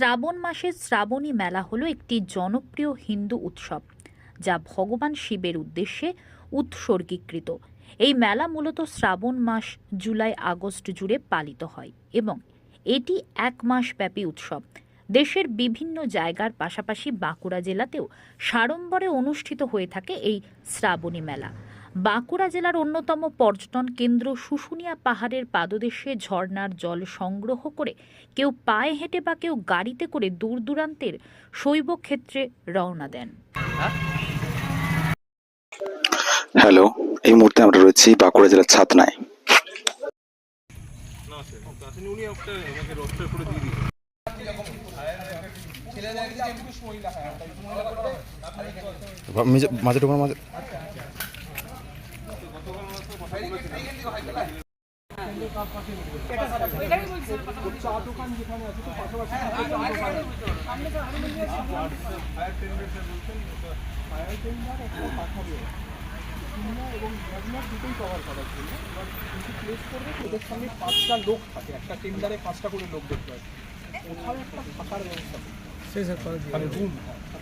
শ্রাবণ মাসের শ্রাবণী মেলা হলো একটি জনপ্রিয় হিন্দু উৎসব, যা ভগবান শিবের উদ্দেশ্যে উৎসর্গীকৃত। এই মেলা মূলত শ্রাবণ মাস, জুলাই, আগস্ট জুড়ে পালিত হয় এবং এটি এক মাস ব্যাপী উৎসব। দেশের বিভিন্ন জায়গার পাশাপাশি বাঁকুড়া জেলাতেও সাড়ম্বরে অনুষ্ঠিত হয়ে থাকে এই শ্রাবণী মেলা। বাঁকুড়া জেলার অন্যতম পর্যটন কেন্দ্র শুশুনিয়া পাহাড়ের পাদদেশে ঝর্নার জল সংগ্রহ করে কেউ পায়ে হেঁটে বা কেউ গাড়িতে করে দূর দূরান্তের শৈব ক্ষেত্রে রওনা দেন। হ্যালো এই মুহূর্তে আমরা রয়েছি বাঁকুড়া জেলার ছাতনায়। স্যার আসেন উনি একটা আমাকে রোস্টার করে দিয়ে দিয়েছেন মাঝে ঢোকার মাঝে ওদের সঙ্গে পাঁচটা লোক থাকে একটা টেন্ডারে পাঁচটা করে লোক দেখতে হয় কোথাও একটা থাকার ব্যবস্থা মানে রুম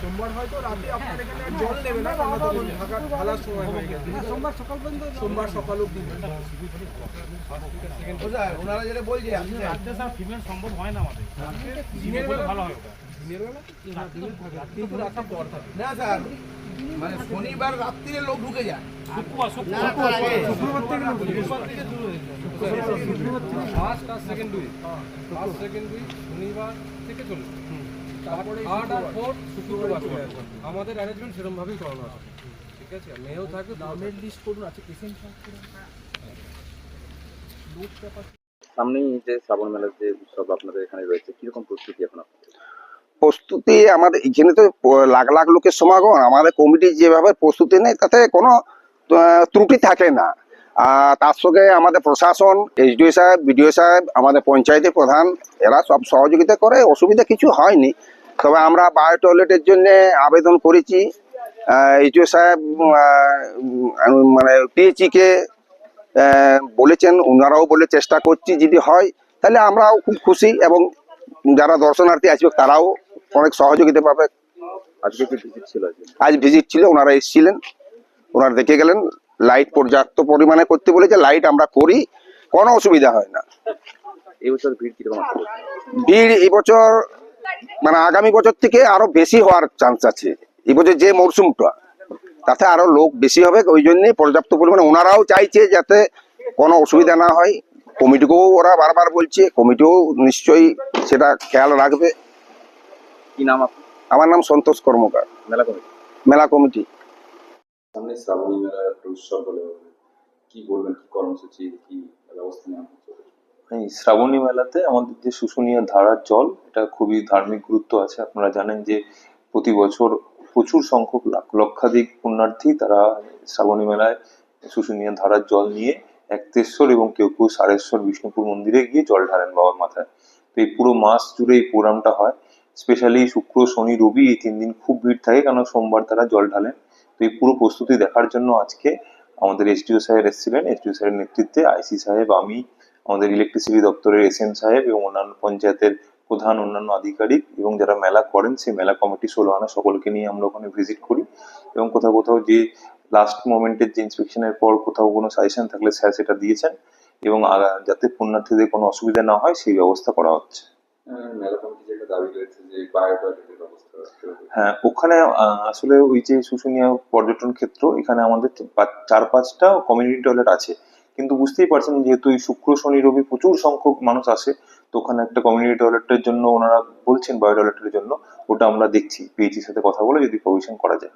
সোমবার হয়তো রাতে আপনার এখানে জল নেবে না ঢালার সময় হয়ে গেছে সোমবার সকাল পর্যন্ত সোমবার সকাল অব্দি ওনারা যেটা বলছে দিনের বেলা ভালো হয় দিনের বেলা কিন্তু রাতে পর থাকে না, স্যার। মানে শনিবার রাত্রিরে লোক ঢুকে যায়। আমাদের অ্যারেঞ্জমেন্ট সেরকম ভাবেই করানো আছে। ঠিক আছে? মেয়েও থাকবে দামের লিস্ট করুন আছে পেশেন্ট সামনেই যে শ্রাবণ মেলার যে উৎসব আপনাদের এখানে রয়েছে কীরকম প্রস্তুতি এখন আপনাদের? প্রস্তুতি আমাদের, এখানে তো লাখ লাখ লোকের সমাগম। আমাদের কমিটি যেভাবে প্রস্তুতি নেয়, তাতে কোনো ত্রুটি থাকে না। আর তার সঙ্গে আমাদের প্রশাসন এসডিও সাহেব বিডিও সাহেব, আমাদের পঞ্চায়েতের প্রধান, এরা সব সহযোগিতা করে, অসুবিধা কিছু হয়নি। তবে আমরা বায়ো টয়লেটের জন্য আবেদন করেছি। এইচডিও সাহেব মানে পিএইচি কে বলেছেন ওনারাও বলে চেষ্টা করছি, যদি হয়, তাহলে আমরাও খুব খুশি এবং যারা দর্শনার্থী আসবে, তারাও অনেক সহযোগিতা পাবে। আজকে কি ভিজিট ছিল আজ ভিজিট ছিল ওনারা এসেছিলেন ওনারা দেখে গেলেন লাইট পর্যাপ্ত পরিমাণে করতে বলেছে লাইট আমরা করি কোনো অসুবিধা হয় না। ভিড় কীরকম ভিড় এই মানে আগামী বছর থেকে আরও বেশি হওয়ার চান্স আছে। এবছর যে মরশুমটা তাতে আরও লোক বেশি হবে ওই জন্যে পর্যাপ্ত পরিমাণে ওনারাও চাইছে যাতে কোনো অসুবিধা না হয়। কমিটিকেও ওরা বারবার বলছে কমিটিও নিশ্চয়ই সেটা খেয়াল রাখবে। কি নাম আপনার? আমার নাম সন্তোষ কর্মকার। মেলা কমিটি। মেলা কমিটি। সামনে শ্রাবণী একটা উৎসব হলে কি বলবেন কি কর্মসূচি কি ব্যবস্থা নেওয়া এই শ্রাবণী মেলাতে আমাদের যে শুশুনিয়া ধারার জল এটা খুবই ধার্মিক গুরুত্ব আছে। আপনারা জানেন যে প্রতি বছর প্রচুর সংখ্যক লাখ লক্ষাধিক পুণ্যার্থী তারা শ্রাবণী মেলায় শুশুনিয়া ধারার জল নিয়ে একতেশ্বর এবং কেউ কেউ সারেশ্বর বিষ্ণুপুর মন্দিরে গিয়ে জল ঢালেন বাবার মাথায়। তো এই পুরো মাস জুড়ে এই প্রোগ্রামটা হয়। স্পেশালি শুক্র, শনি, রবি এই তিন দিন খুব ভিড় থাকে কারণ সোমবার তারা জল ঢালেন তো এই পুরো প্রস্তুতি দেখার জন্য আজকে আমাদের এসডিও সাহেব এসেছিলেন। এসডিও সাহেবের নেতৃত্বে আইসি সাহেব, আমি, আমাদের ইলেকট্রিসিটি দপ্তরের এস এম সাহেব এবং অন্যান্য পঞ্চায়েতের প্রধান, অন্যান্য আধিকারিক এবং যারা মেলা করেন, সেই মেলা কমিটি ষোলো আনা সকলকে নিয়ে আমরা ওখানে ভিজিট করি এবং কোথাও কোথাও যে লাস্ট মোমেন্টের যে ইন্সপেকশনের পর কোথাও কোনো সাজেশন থাকলে স্যার সেটা দিয়েছেন এবং যাতে পুণ্যার্থীদের কোনো অসুবিধা না হয়, সেই ব্যবস্থা করা হচ্ছে। হ্যাঁ ওখানে আসলে ওই যে শুশুনিয়া পর্যটন ক্ষেত্র, এখানে আমাদের চার পাঁচটা কমিউনিটি টয়লেট আছে। কিন্তু বুঝতেই পারছেন, যেহেতু এই শুক্র, শনি, রবি প্রচুর সংখ্যক মানুষ আসে, তো ওখানে একটা কমিউনিটি টয়লেটের জন্য ওনারা বলছেন, বায়ো টয়লেটের জন্য, ওটা আমরা দেখছি। পিএইচির সাথে কথা বলে যদি প্রভিশন করা যায়।